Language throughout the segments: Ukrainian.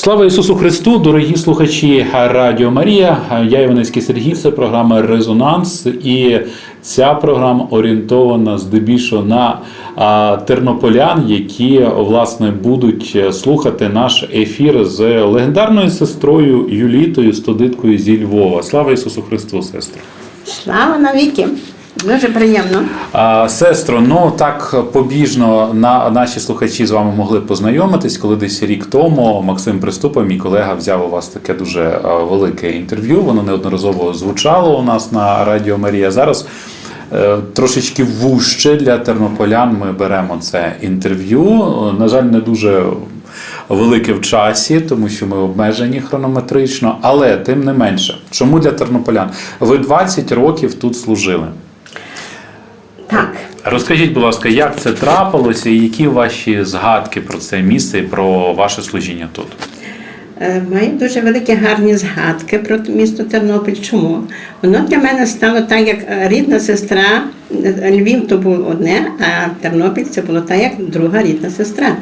Слава Ісусу Христу, дорогі слухачі Радіо Марія. Я Іванецький Сергій, це програма Резонанс, і ця програма орієнтована здебільшого на тернополян, які власне будуть слухати наш ефір з легендарною сестрою Юлітою Стодиткою зі Львова. Слава Ісусу Христу, сестро! Слава навіки! Дуже приємно. Сестро, ну так побіжно на наші слухачі з вами могли познайомитись, коли десь рік тому Максим Приступа, мій колега, взяв у вас таке дуже велике інтерв'ю. Воно неодноразово звучало у нас на Радіо Марія. Зараз е, трошечки вужче для тернополян ми беремо це інтерв'ю. На жаль, не дуже. Велике в часі, тому що ми обмежені хронометрично, але тим не менше, чому для тернополян? Ви 20 років тут служили. Так, Розкажіть, будь ласка, як це трапилося і які ваші згадки про це місце і про ваше служіння тут? е, маю дуже великі гарні згадки про місто Тернопіль. Чому? Воно для мене стало так, як рідна сестра. Львів то було одне, а Тернопіль це було так, як друга рідна сестра.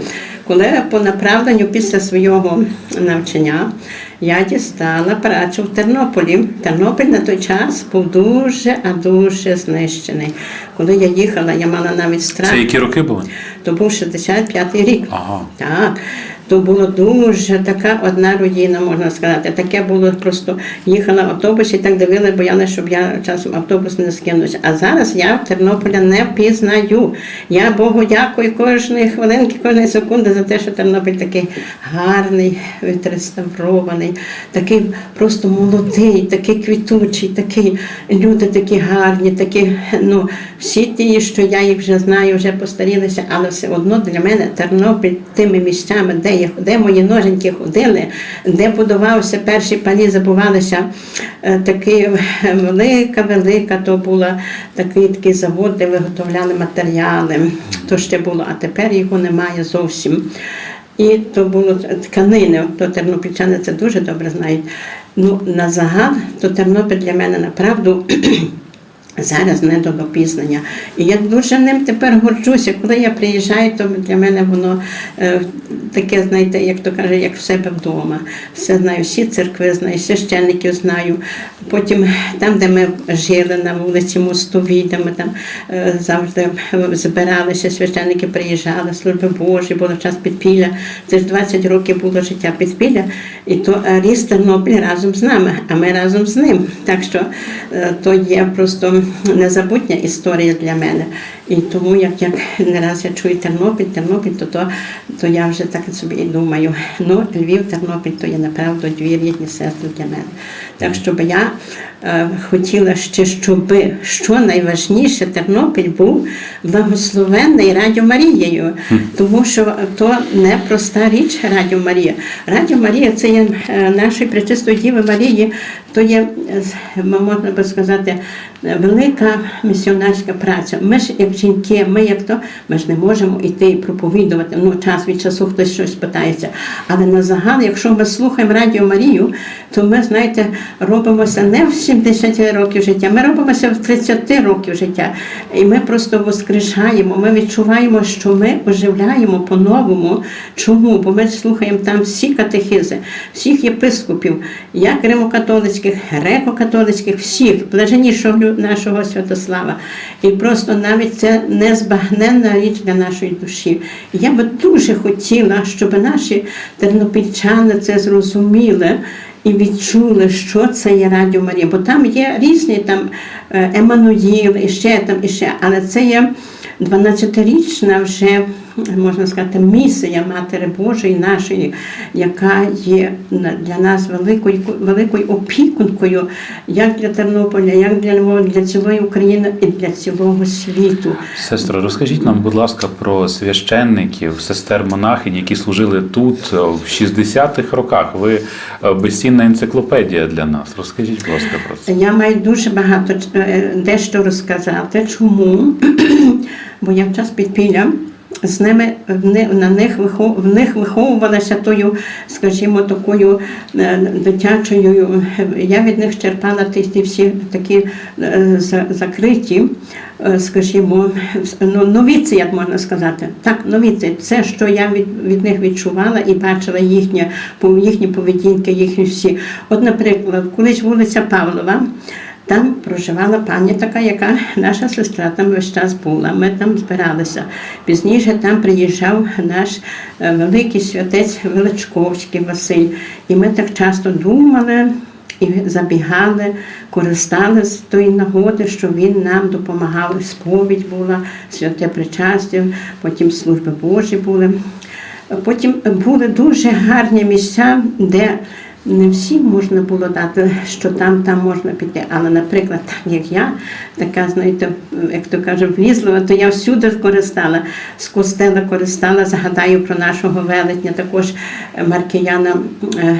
Коли по направленню після свого навчання я дістала працю в Тернополі. Тернопіль на той час був дуже, а дуже знищений. Коли я їхала, я мала навіть страх. Це які роки були? То був 65-й рік. Ага. Так. То було дуже така одна руїна, можна сказати. Таке було просто їхала в автобусі і так дивили, боялися, щоб я часом автобус не скинувся. А зараз я в Тернополя не пізнаю. Я Богу дякую кожної хвилинки, кожної секунди за те, що Тернопіль такий гарний, відреставрований, такий просто молодий, такий квітучий, такий люди такі гарні, такі, ну, всі ті, що я їх вже знаю, вже постарілися, але все одно для мене Тернопіль тими місцями, де я де мої ноженьки ходили, де будувався перші палі, забувалися. е, Такий велика, велика то була такий такий завод, де виготовляли матеріали. То ще було, а тепер його немає зовсім. І то було тканини, то тернопільчани це дуже добре знають. Ну, на загал, то Тернопіль для мене направду зараз не до допізнання. І я дуже ним тепер горджуся. Коли я приїжджаю, то для мене воно е, таке, знаєте, як то каже, як в себе вдома. Все знаю, всі церкви знаю, священників знаю. Потім там, де ми жили на вулиці Мостовій, де ми там е, завжди збиралися, священники приїжджали, служби Божі, було час підпілля. Це ж 20 років було життя підпілля, і то ріс Тернопіль разом з нами, а ми разом з ним. Так що е, то є просто незабутня історія для мене. І тому, як, як не раз я чую Тернопіль, Тернопіль, то, то, то я вже так собі і думаю. Ну, Львів, Тернопіль то є направду дві рідні сестри для мене. Так щоб я е, хотіла ще, щоб що найважніше, Тернопіль був благословенний Радіо Марією, тому що то не проста річ Радіо Марія. Радіо Марія це є нашої Пречистої Діви Марії, то є, можна би сказати, велика місіонерська праця. Ми ж як жінки, ми як то, ми ж не можемо йти і проповідувати. Ну, час від часу хтось щось питається. Але на загал, якщо ми слухаємо Радіо Марію, то ми, знаєте, робимося не в 70 років життя, ми робимося в 30 років життя. І ми просто воскрешаємо, ми відчуваємо, що ми оживляємо по-новому. Чому? Бо ми слухаємо там всі катехизи, всіх єпископів, як римокатолицьких, греко-католицьких, всіх, блаженнішого нашого Святослава. І просто навіть це незбагненна річ для нашої душі. Я би дуже хотіла, щоб наші тернопільчани це зрозуміли. І відчули, що це є Радіо Марія, бо там є різні там Еммануїл, і ще там, і ще, але це є 12-річна вже, можна сказати, місія Матері Божої нашої, яка є для нас великою, великою опікункою, як для Тернополя, як для Львова, для цілої України і для цілого світу. Сестро, розкажіть нам, будь ласка, про священників, сестер монахинь, які служили тут е, в 60-х роках. Ви е, безцінна енциклопедія для нас. Розкажіть, будь ласка, про це. Я маю дуже багато е, дещо розказати. Чому? Бо я в час підпілля з ними на них в них виховувалася тою, скажімо, такою е, дитячою. Я від них черпала ті, всі такі е, закриті, е, скажімо, ну, новіці, як можна сказати. Так, новіці. Це, що я від, від них відчувала і бачила їхні, їхні поведінки, їхні всі. От, наприклад, колись вулиця Павлова. Там проживала пані така, яка наша сестра там весь час була. Ми там збиралися. Пізніше там приїжджав наш е, великий святець Величковський Василь. І ми так часто думали і забігали, користали з тої нагоди, що він нам допомагав. Сповідь була, святе причастя, потім служби Божі були. Потім були дуже гарні місця, де не всім можна було дати, що там, там можна піти. Але, наприклад, так як я, така, знаєте, як то кажуть, влізла, то я всюди користала, з костела користала, згадаю про нашого велетня, також Маркіяна, е,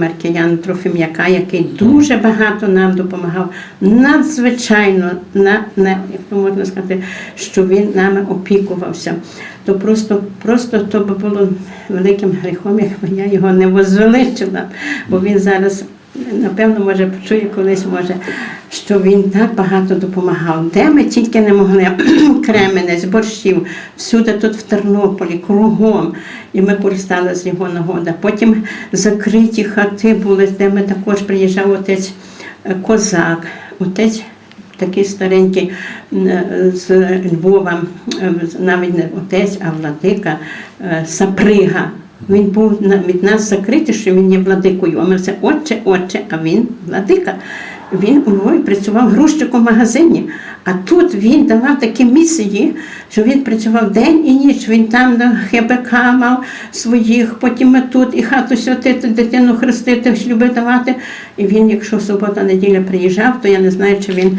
Маркіяна Трофім'яка, який дуже багато нам допомагав. Надзвичайно, на, на, як то можна сказати, що він нами опікувався. То просто, просто то би було великим гріхом, якби я його не возвеличила, бо він зараз, напевно, може почує колись, може, що він так багато допомагав. Де ми тільки не могли Кременець, борщів, всюди тут в Тернополі, кругом. І ми користалися його нагоди. Потім закриті хати були, де ми також приїжджав отець е, Козак, отець такий старенький е, з Львова, е, навіть не отець, а владика е, Саприга. Він був від нас закритий, що він є владикою. А ми все отче, отче, а він владика. Він у Львові працював грузчиком в магазині, а тут він давав такі місії, що він працював день і ніч. Він там на ХБК мав своїх, потім ми тут і хату святити, дитину хрестити, шлюби давати. І він, якщо субота неділя приїжджав, то я не знаю, чи він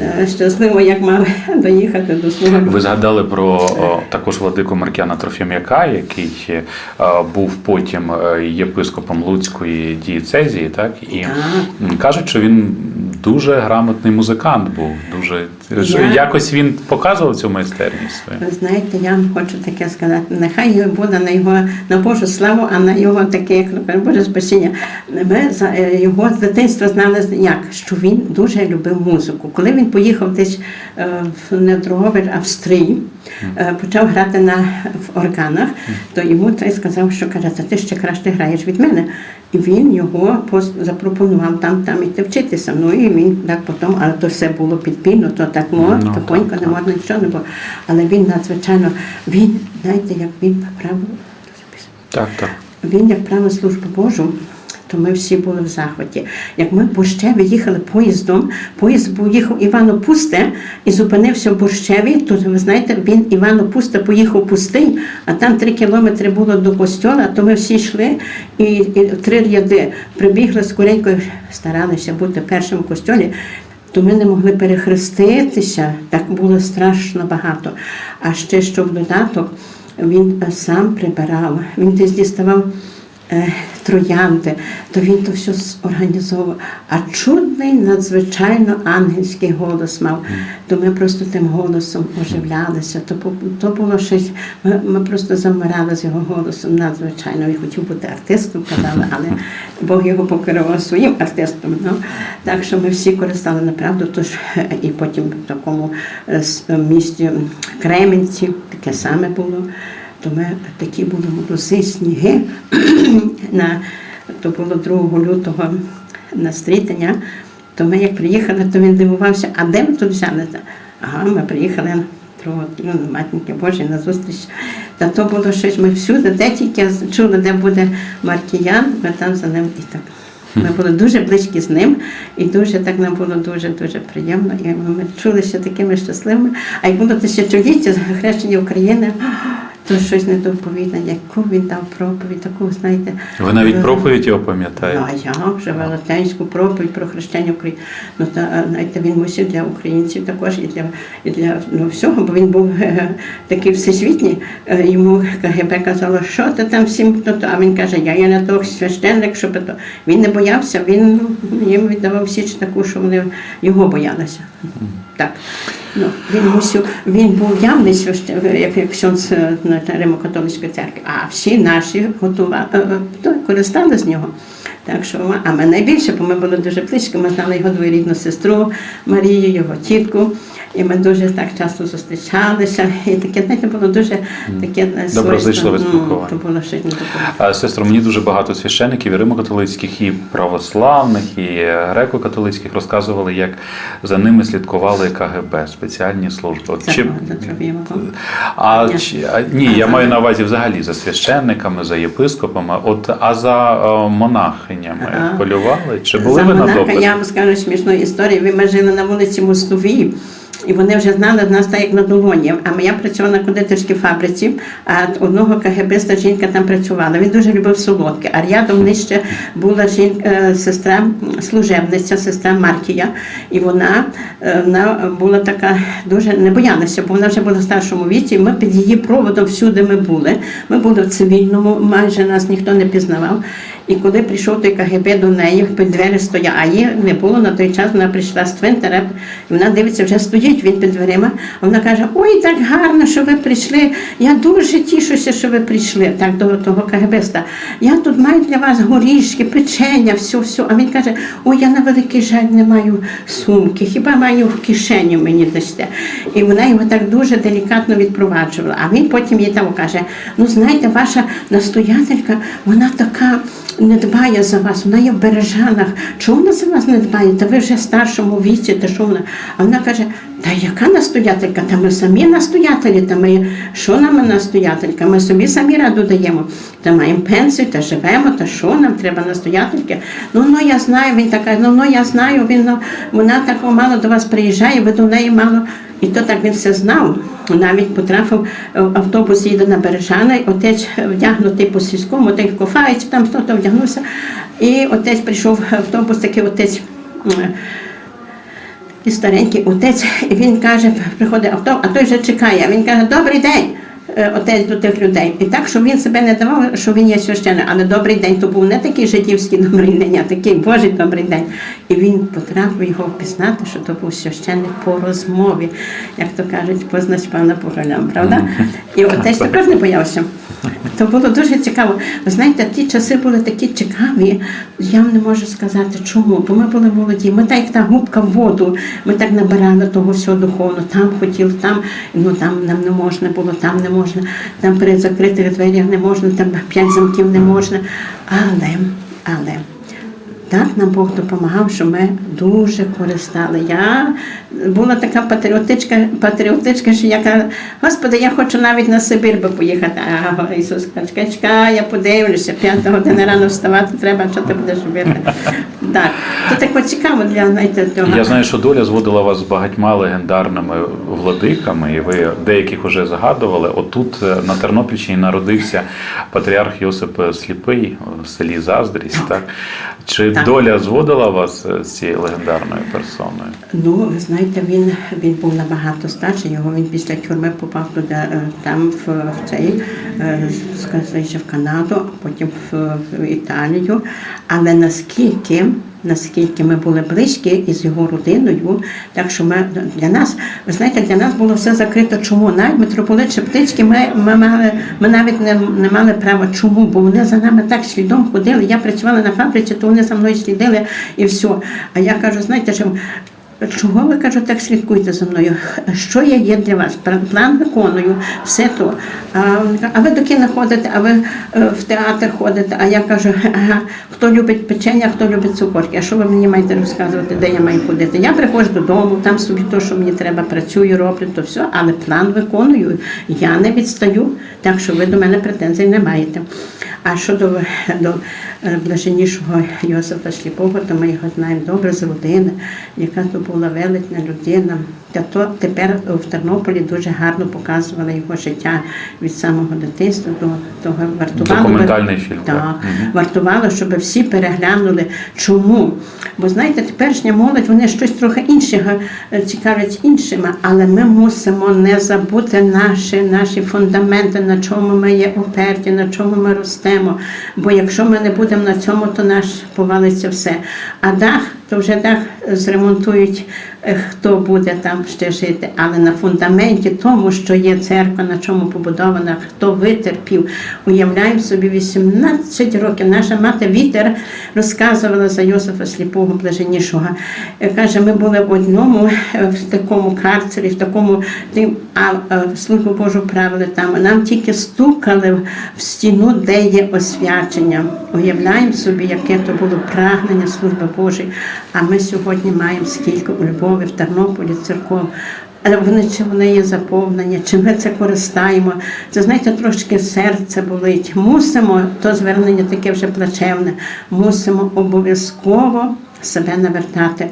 е, щасливо як мав доїхати до свого. Ви згадали про також владику Маркіана Трофім'яка, який е, був потім е, єпископом Луцької дієцезії, так і Так. кажуть, що він дуже грамотний музикант був. Що Я- якось він показував цю майстерність свою. Ви знаєте, я вам хочу таке сказати. Нехай його буде на його на Божу славу, а на його таке, як Боже спасіння. Ми за е, його з дитинства знали як, що він дуже любив музику. Коли він поїхав десь е, в не в Дрогович, а в Стрий, е, почав грати на в органах, то йому той сказав, що каже, «Та ти ще краще граєш від мене. І він його запропонував там, там іти вчитися. Ну і він так потім, але то все було підпільно, то так ну, Ну, тихонько не можна нічого не було. Але він надзвичайно, він, знаєте, як він правив, Так, так. він як правив службу Божу, то ми всі були в захваті. Як ми в Борщеві їхали поїздом, поїзд був їхав Івано-Пусте і зупинився в Борщеві, то ви знаєте, він Івано-Пусте поїхав пустий, а там три кілометри було до костьола, то ми всі йшли і, і три ряди прибігли скоренько, старалися бути першим в костьолі. То ми не могли перехреститися, так було страшно багато. А ще що в додаток він сам прибирав, він десь діставав троянди, то він то все організовував. А чудний, надзвичайно ангельський голос мав. То ми просто тим голосом оживлялися. То, то було щось, ми, ми просто завмирали з його голосом надзвичайно. Він хотів бути артистом, казали, але Бог його покерував своїм артистом. Ну. Так що ми всі користали направду, тож е, і потім в такому е, місті Кременці таке саме було. То ми такі були морози, сніги. на, то було 2 лютого на стрітення. То ми як приїхали, то він дивувався, а де ви тут взяли? Ага, ми приїхали ну, матінки Божої на зустріч. Та то було щось, ми всюди, де тільки чули, де буде Маркіян, ми там за ним і так. Ми були дуже близькі з ним, і дуже так нам було дуже дуже приємно. І ми чулися такими щасливими. А як було тисячоліття хрещення України, то щось недоповідне, яку він дав проповідь, таку, знаєте. Ви навіть е, проповідь його пам'ятаєте? а я вже велетенську проповідь про хрещення України. Ну та е, знаєте, він мусив для українців також і для і для ну, всього, бо він був е, такий всесвітній. Е, Йому КГБ казало, що ти там всім ну, то, а він каже, я є не того священник, щоб то. Він не боявся, він ну, їм віддавав січ таку, що вони його боялися. Так. Ну, він мусив, він був явний священ, як, як е, Римо-католицької церкви, а всі наші готували, е, е, користали з нього. Так що, ми- а ми найбільше, бо ми були дуже близько, ми знали його двоюрідну сестру Марію, його тітку. І ми дуже так часто зустрічалися. І таке, знаєте, було дуже таке е, Доброзичливе. Ну, спілкування. То було щось Сестро, мені дуже багато священників і римокатолицьких, і православних, і греко-католицьких розказували, як за ними слідкували КГБ, спеціальні служби. От Це чи-. А, Ні. чи, а ні, я маю на увазі взагалі за священниками, за єпископами. От а за е, монахинями Ага. полювали? Чи були За ви на допиті? Я вам скажу смішну історію. Ви ми жили на вулиці Мостовій. І вони вже знали нас так, як на долоні. А я працювала на кондитерській фабриці, а одного КГБиста жінка там працювала. Він дуже любив солодке. А рядом нижче була жінка, е, сестра, служебниця, сестра Маркія. І вона, е, вона була така дуже не боялася, бо вона вже була в старшому віці. і Ми під її проводом всюди ми були. Ми були в цивільному, майже нас ніхто не пізнавав. І коли прийшов той КГБ до неї, під двері стояв, а її не було на той час, вона прийшла з Твінтера, і вона дивиться, вже стоїть він під дверима. Вона каже: Ой, так гарно, що ви прийшли. Я дуже тішуся, що ви прийшли. Так до того КГБста. Я тут маю для вас горішки, печення, все, все. А він каже: Ой, я на великий жаль не маю сумки, хіба маю в кишені мені дасте. І вона його так дуже делікатно відпроваджувала. А він потім їй там каже: ну знаєте, ваша настоятелька, вона така не дбає за вас, вона є в бережанах. Чому вона за вас не дбає? Та ви вже старшому віці, та що вона? А вона каже: та яка настоятелька? Та ми самі настоятелі, та ми що нам настоятелька? Ми собі самі раду даємо. Та маємо пенсію, та живемо, та що нам треба настоятельки? Ну ну я знаю, він така, ну ну я знаю, він ну, вона так мало до вас приїжджає, ви до неї мало. І то так він все знав. Навіть потрапив е, в автобус, їде на Бережани, отець вдягнутий по сільському, отець кофається, там хто то вдягнувся. І отець прийшов в автобус, такий отець. е, І старенький отець, і він каже, приходить авто, а той вже чекає. Він каже, добрий день, е, отець до тих людей. І так, щоб він себе не давав, що він є священник, але добрий день то був не такий жидівський добрий день, а такий Божий добрий день. І він потрапив його впізнати, що то був священник по розмові, як то кажуть, познач пана по голям, правда? І отець також не боявся. То було дуже цікаво. Ви знаєте, ті часи були такі цікаві. Я вам не можу сказати, чому. Бо ми були молоді. Ми так, як та губка в воду, ми так набирали того всього духовно. Там хотіли, там, ну там нам не можна було, там не можна, там при закритих дверях не можна, там п'ять замків не можна. Але, але. Так нам Бог допомагав, що ми дуже користали. Я була така патріотичка, патріотичка, що я кажу, Господи, я хочу навіть на Сибір би поїхати. А Ісус каже, я подивлюся, п'ята година рано вставати треба, що ти будеш робити. Так, то таке цікаво для того. Я знаю, що доля зводила вас з багатьма легендарними владиками, і ви деяких уже згадували. Отут е, на Тернопільщині народився патріарх Йосип Сліпий в селі Заздрість. Так чи Так. доля зводила вас е, з цією легендарною персоною? Ну, ви знаєте, він, він був набагато старший. Його він після тюрми попав туди, е, там в, в цей, скажімо, в Канаду, а потім в Італію. Але наскільки, наскільки ми були близькі із його родиною, так що ми для нас, ви знаєте, для нас було все закрито. Чому? Навіть митрополит Шептицький, ми, ми, мали, ми навіть не, не мали права. Чому? Бо вони за нами так слідом ходили. Я працювала на фабриці, то вони за мною слідили і все. А я кажу, знаєте, що Чого ви кажу, так слідкуйте за мною? Що я є для вас? План- виконую, все то. А, а ви до кіно ходите, а ви е, в театр ходите. А я кажу, ага, хто любить печення, хто любить цукорки. А що ви мені маєте розказувати, де я маю ходити? Я приходжу додому, там собі то, що мені треба, працюю, роблю, то все, але план виконую. Я не відстаю, так що ви до мене претензій не маєте. А щодо до е, блаженнішого Йосифа Сліпого, то ми його знаємо добре з родини, яка то була велична людина. Та то тепер в Тернополі дуже гарно показували його життя від самого дитинства до того вартувало. Документальний фільм, так. Так, вартувало, щоб всі переглянули. Чому? Бо знаєте, теперішня молодь, вони щось трохи іншого е, цікавлять іншими, але ми мусимо не забути наші, наші фундаменти, на чому ми є уперті, на чому ми ростемо. Бо якщо ми не будемо на цьому, то наш повалиться все. А дах то вже дах зремонтують, е, хто буде там ще жити. Але на фундаменті тому, що є церква, на чому побудована, хто витерпів. Уявляємо собі 18 років. Наша мати Вітер розказувала за Йосифа Сліпого Блаженнішого. Е, Каже, ми були в одному е, в такому карцері, в такому а службу Божу правили там. Нам тільки стукали в стіну, де є освячення. Уявляємо собі, яке то було прагнення служби Божої. А ми сьогодні маємо скільки у Львові, в Тернополі церков. Але вони чи вони є заповнені, чи ми це користаємо. Це знаєте, трошки серце болить. Мусимо, то звернення таке вже плачевне, мусимо обов'язково себе навертати.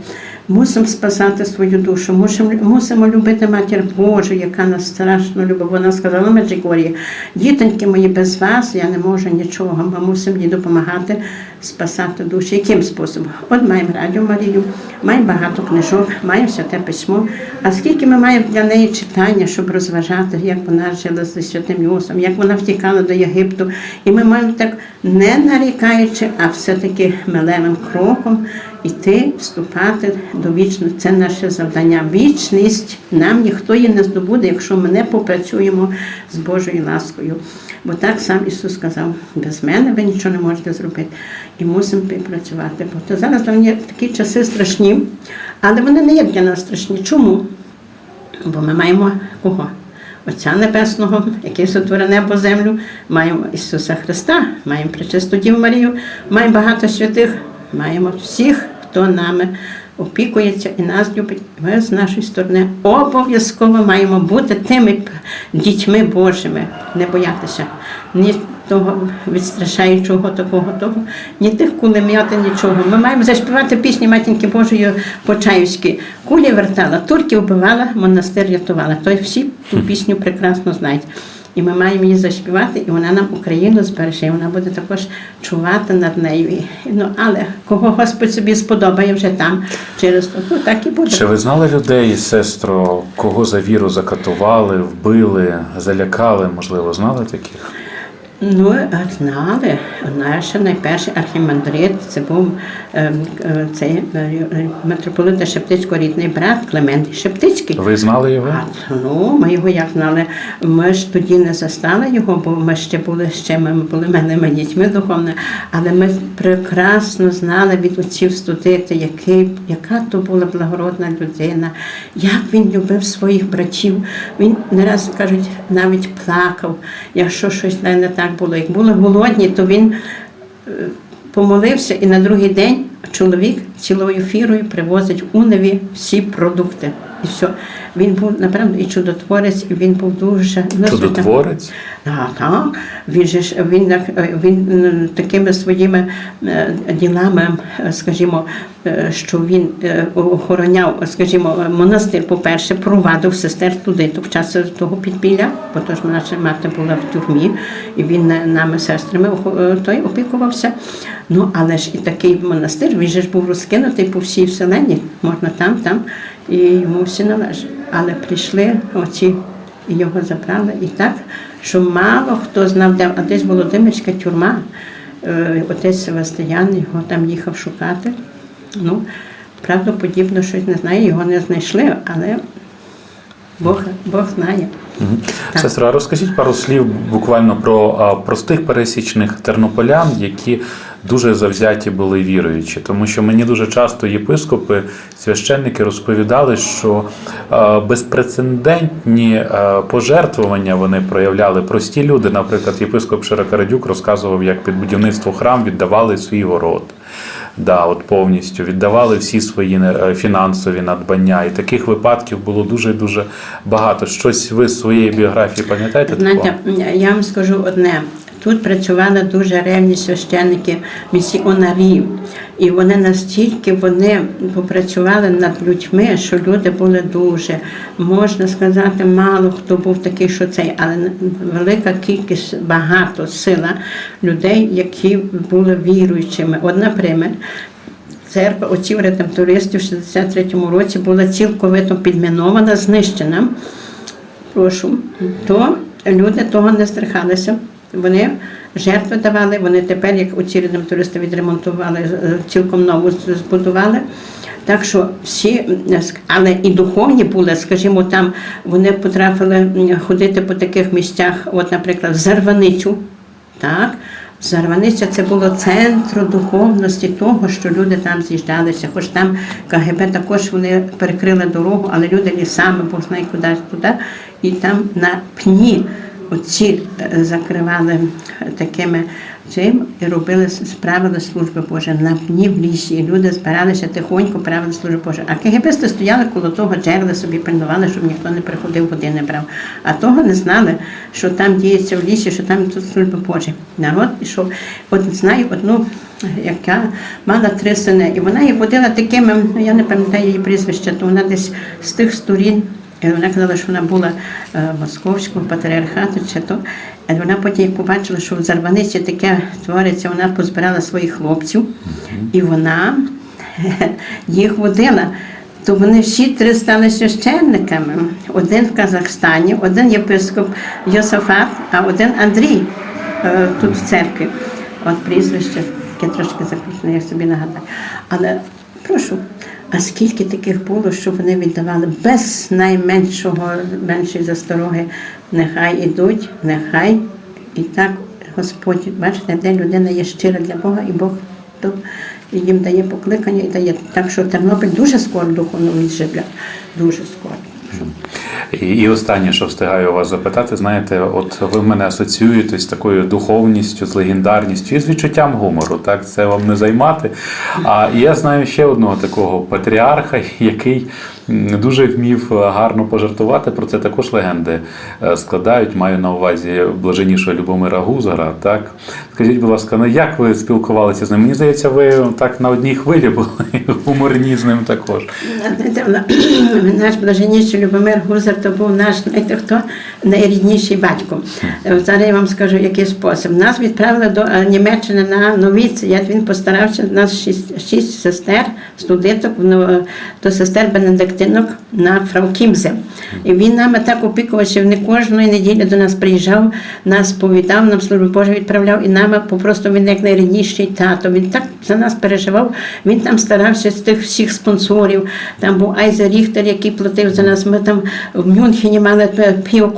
Мусимо спасати свою душу, мусимо, мусимо любити матір Божу, яка нас страшно любить. Вона сказала Меджигорі, дітоньки мої, без вас я не можу нічого. Ми мусимо їй допомагати спасати душі. Яким способом? От маємо Радіо Марію, маємо багато книжок, маємо святе письмо. А скільки ми маємо для неї читання, щоб розважати, як вона жила зі святим Йосом, як вона втікала до Єгипту. І ми маємо так не нарікаючи, а все-таки милевим кроком іти, вступати до вічності. Це наше завдання. Вічність нам ніхто її не здобуде, якщо ми не попрацюємо з Божою ласкою. Бо так сам Ісус сказав, без мене ви нічого не можете зробити. І мусимо працювати. Бо то зараз для мене такі часи страшні, але вони не є для нас страшні. Чому? Бо ми маємо кого? Отця Небесного, який сотворив небо землю, маємо Ісуса Христа, маємо Пречисту Діву Марію, маємо багато святих, маємо всіх, хто нами опікується і нас любить. Ми з нашої сторони обов'язково маємо бути тими дітьми Божими, не боятися того відстрашаючого такого того, ні тих кулем'яти, нічого. Ми маємо заспівати пісні Матінки Божої Почаївські. Кулі вертала, турків вбивала, монастир рятувала. То всі ту пісню прекрасно знають. І ми маємо її заспівати, і вона нам Україну збереже, і вона буде також чувати над нею. Ну, але кого Господь собі сподобає вже там через то, ну, так і буде. Чи ви знали людей, сестро, кого за віру закатували, вбили, залякали? Можливо, знали таких? Ну, а знали. Наш найперший архімандрит, це був е, е, цей е, митрополита Шептицького рідний брат Клемент Шептицький. Ви знали його? А, ну, ми його як знали. Ми ж тоді не застали його, бо ми ще були ще ми були малими дітьми духовними, але ми прекрасно знали від отців студити, який, яка то була благородна людина, як він любив своїх братів. Він не раз кажуть, навіть плакав, якщо щось не так було. Як були голодні, то він е, помолився і на другий день чоловік цілою фірою привозить у Неві всі продукти. І все. Він був напевно і чудотворець, і він був дуже Чудотворець? так, так. Він же ж він, він такими своїми е, ділами, е, скажімо, е, що він е, охороняв, скажімо, монастир, по-перше, провадив сестер туди, то в час того підпілля, бо то ж наша мати була в тюрмі, і він е, нами сестрами е, той опікувався. Ну, але ж і такий монастир, він же ж був розкинутий по всій вселенні, можна там, там, і йому всі належать. Але прийшли оці і його забрали. І так, що мало хто знав, де а десь Володимирська тюрма, е, отець Севастиян його там їхав шукати. Ну, правдоподібно, щось не знаю, його не знайшли, але Бог, Бог знає. Сестра, розкажіть пару слів буквально про а, простих пересічних тернополян, які дуже завзяті були віруючі. Тому що мені дуже часто єпископи, священники розповідали, що безпрецедентні пожертвування вони проявляли. Прості люди, наприклад, єпископ Широкорадюк розказував, як під будівництво храм віддавали свій город. Да, от повністю віддавали всі свої е, фінансові надбання, і таких випадків було дуже дуже багато. Щось ви з своєї біографії пам'ятаєте? такого? Знаєте, я вам скажу одне. Тут працювали дуже ревні священники, місіонарі, і вони настільки вони попрацювали над людьми, що люди були дуже, можна сказати, мало хто був такий, що цей, але велика кількість, багато сила людей, які були віруючими. От, наприклад, церква отців редемтористів в 63-му році була цілковито підмінована, знищена прошу, то люди того не страхалися. Вони жертви давали. Вони тепер, як оці редемтористи відремонтували, е, цілком нову збудували. Так що всі, але і духовні були, скажімо, там вони потрапили ходити по таких місцях, от, наприклад, Зарваницю, так. Зарваниця це було центром духовності того, що люди там з'їжджалися. Хоч там КГБ також вони перекрили дорогу, але люди лісами, бо знає куди туди. І там на пні оці е, закривали такими цим і робили справили служби Боже на пні в лісі. І люди збиралися тихонько, правили служби Боже. А КГБисти стояли коло того джерела, собі пильнували, щоб ніхто не приходив, води не брав. А того не знали, що там діється в лісі, що там тут служба Божа. Народ пішов. От знаю одну, яка мала три сини, і вона їх водила такими, ну я не пам'ятаю її прізвище, то вона десь з тих сторін. І вона казала, що вона була е, московського патріархату чи то. А вона потім як побачила, що в Зарваниці таке твориться, вона позбирала своїх хлопців, і вона їх водила. То вони всі три стали священниками. Один в Казахстані, один єпископ Йосафат, а один Андрій е, тут в церкві. От прізвище, таке трошки закручене, я собі нагадаю. Але прошу, а скільки таких було, що вони віддавали без найменшого, меншої застороги, нехай ідуть, нехай і так Господь, бачите, де людина є щира для Бога, і Бог то їм дає покликання і дає. Так що Тернопіль дуже скоро духовно відживля, дуже скоро. І, і останнє, що встигаю вас запитати, знаєте, от ви мене асоціюєте з такою духовністю, з легендарністю і з відчуттям гумору. Так, це вам не займати. А я знаю ще одного такого патріарха, який дуже вмів гарно пожартувати. Про це також легенди е, складають. Маю на увазі блаженнішого Любомира Гузара. Так, скажіть, будь ласка, ну як ви спілкувалися з ним? Мені здається, ви так на одній хвилі були гуморні з ним також. Наш блаженніший Любомир Гузар то був наш, знаєте хто, найрідніший батько. Е, Зараз я вам скажу, який спосіб. Нас відправили до е, Німеччини на новіці. Як він постарався, нас шість, шість сестер, студенток, ну, до сестер Бенедиктинок на Фравкімзе. І він нами так опікувався, він кожної неділі до нас приїжджав, нас повідав, нам службу Божу відправляв, і нами попросту він як найрідніший тато. Він так за нас переживав. Він там старався з тих всіх спонсорів. Там був Айза Ріхтер, який платив за нас. Ми там в Мюнхені мали Піо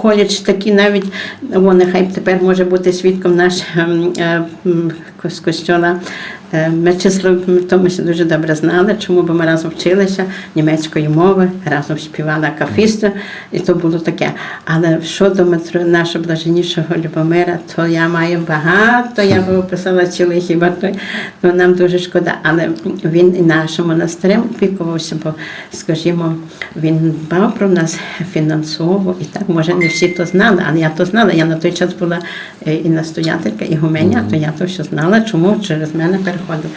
такий навіть о, нехай тепер може бути свідком наш ем, е, з костьола. Е, ми в тому ще дуже добре знали, чому бо ми разом вчилися німецької мови, разом співали акафісту, і то було таке. Але щодо метро нашого блаженнішого Любомира, то я маю багато, я би описала цілий хіба той, то нам дуже шкода. Але він і нашим монастирем опікувався, бо, скажімо, він дбав про нас фінансово, і так, може, не всі то знали, але я то знала. Я на той час була е, і настоятелька, і гуменя, то я то все знала, чому через мене переходив.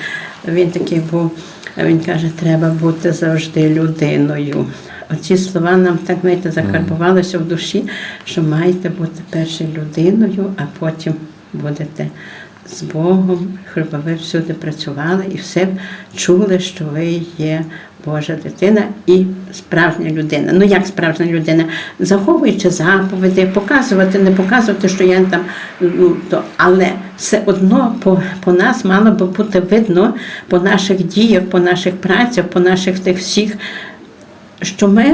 Він такий був, він каже, треба бути завжди людиною. Оці слова нам так знаєте, закарбувалися в душі, що маєте бути першою людиною, а потім будете з Богом, щоб ви всюди працювали і все чули, що ви є Божа дитина і справжня людина. Ну як справжня людина? Заховуючи заповіді, показувати, не показувати, що я там, ну то, але все одно по, по нас мало би бути видно по наших діях, по наших працях, по наших тих всіх. Що ми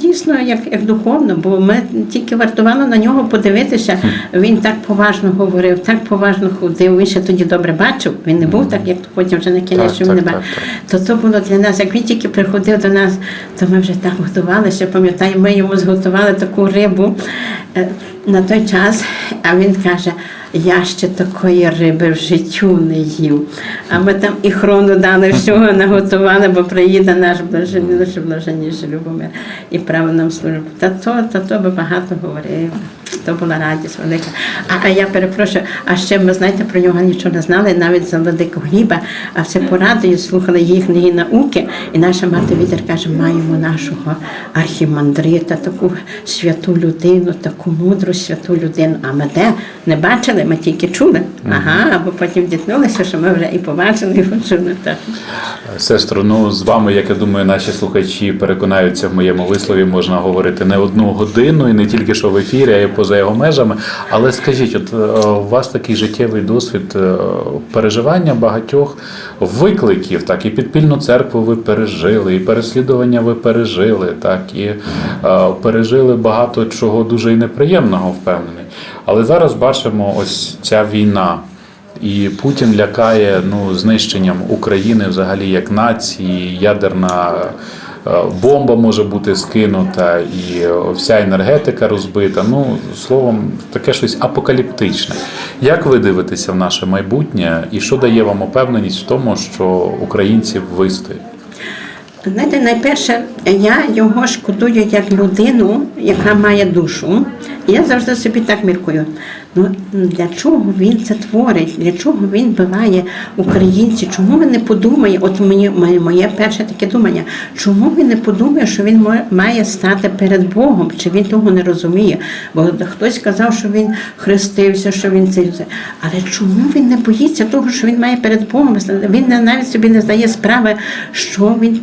дійсно як, як духовно, бо ми тільки вартувало на нього подивитися. Він так поважно говорив, так поважно ходив. Він ще тоді добре бачив. Він не був так, як потім вже на кінець що він не бачив. То це було для нас. Як він тільки приходив до нас, то ми вже так готувалися. Пам'ятаю, ми йому зготували таку рибу е, на той час, а він каже. Я ще такої риби в життю не їв. А ми там і хрону дали, всього наготували, бо приїде наш блаженніший, блаженніший Любомир і право нам службу. Та то, та то би багато говорив. То була радість велика. А, а я перепрошую, а ще ми знаєте про нього нічого не знали, навіть за владику Гліба, а все по радіо слухали їхні науки. І наша мати вітер каже, маємо нашого архімандрита, таку святу людину, таку мудру святу людину. А ми де не бачили, ми тільки чули. Ага, або потім дітнулися, що ми вже і побачили, і почули. Так. Сестро, ну з вами, як я думаю, наші слухачі переконаються в моєму вислові, можна говорити не одну годину, і не тільки що в ефірі, а й поза поза його межами. Але скажіть, от е, у вас такий життєвий досвід е, переживання багатьох викликів, так і підпільну церкву ви пережили, і переслідування ви пережили, так і е, пережили багато чого дуже і неприємного, впевнений. Але зараз бачимо ось ця війна. І Путін лякає ну, знищенням України взагалі як нації, ядерна бомба може бути скинута, і е, вся енергетика розбита. Ну, словом, таке щось апокаліптичне. Як ви дивитеся в наше майбутнє, і що дає вам упевненість в тому, що українці вистоять? Знаєте, найперше, я його шкодую як людину, яка має душу. Я завжди собі так міркую. Ну для чого він це творить? Для чого він вбиває українців? Чому він не подумає? От мені моє, перше таке думання, чому він не подумає, що він має стати перед Богом? Чи він того не розуміє? Бо хтось сказав, що він хрестився, що він це. Але чому він не боїться того, що він має перед Богом? Він навіть собі не здає справи, що він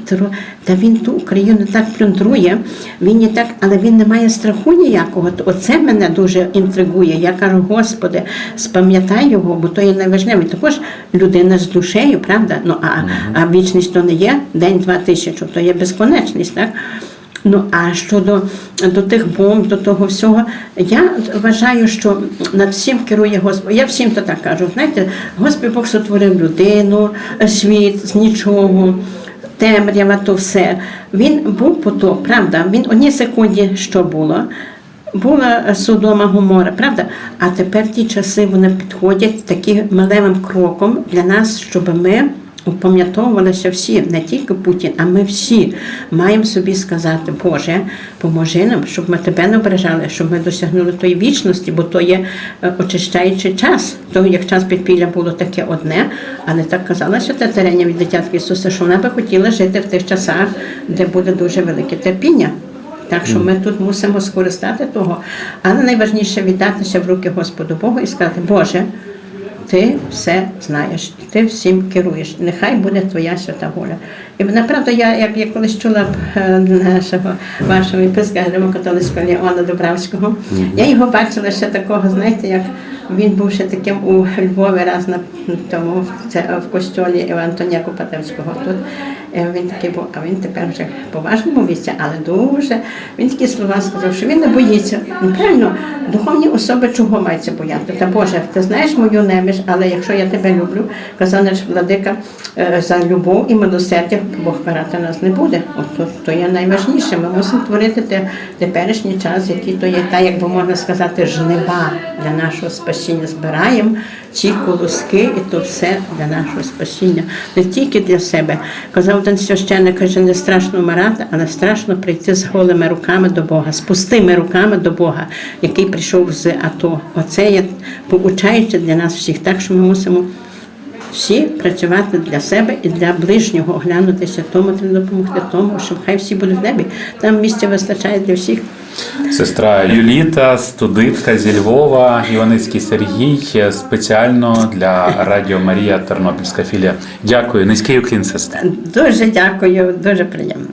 та він ту Україну так плюндрує, він і так, але він не має страху ніякого. Оце мене дуже інтригує. Я кажу, Господи, спам'ятай його, бо то є найважливіше. Він Також людина з душею, правда? Ну а, а вічність то не є день, два тисячі, то є безконечність, так? Ну а щодо до тих бомб, до того всього, я вважаю, що над всім керує Господь. Я всім то так кажу. Знаєте, Господь Бог сотворив людину, світ з нічого. Темрява, то все. Він був по то, правда. Він одній секунді що було. Була Содома Гомора, правда? А тепер ті часи вони підходять таким малевим кроком для нас, щоб ми упам'ятовувалися всі, не тільки Путін, а ми всі маємо собі сказати, Боже, поможи нам, щоб ми тебе не щоб ми досягнули тої вічності, бо то є е, очищаючий час. То як час підпілля було таке одне, але так казала свята Тереня від дитятки Ісуса, що вона би хотіла жити в тих часах, де буде дуже велике терпіння. Так що ми тут мусимо скористати того. Але найважніше віддатися в руки Господу Богу і сказати, Боже, ти все знаєш, і ти всім керуєш. Нехай буде твоя свята воля. І направду, я як я колись чула е, нашого вашого єпископа римокатолицького Леона Добравського, я його бачила ще такого, знаєте, як він був ще таким у Львові раз на тому це в костьолі Івана Копатевського. Тут він такий був, а він тепер вже поважному віці, але дуже він такі слова сказав, що він не боїться. Ну, правильно, духовні особи чого маються бояти? Та Боже, ти знаєш мою неміж, але якщо я тебе люблю, казав наш владика е, за любов і милосердя, Бог карати нас не буде. От то, то є найважніше. Ми мусимо творити те, теперішній час, який то є, та, як би можна сказати, жнива для нашого спасіння. Збираємо ці колоски, і то все для нашого спасіння, не тільки для себе. Казав один священник, каже, не страшно вмирати, але страшно прийти з голими руками до Бога, з пустими руками до Бога, який прийшов з АТО. Оце є поучаюче для нас всіх. Так що ми мусимо всі працювати для себе і для ближнього, оглянутися тому, треба допомогти тому, щоб хай всі будуть в небі. Там місця вистачає для всіх. Сестра Юліта, студитка зі Львова, Іваницький Сергій спеціально для Радіо Марія Тернопільська філія. Дякую, низький уклін, сестра. Дуже дякую, дуже приємно.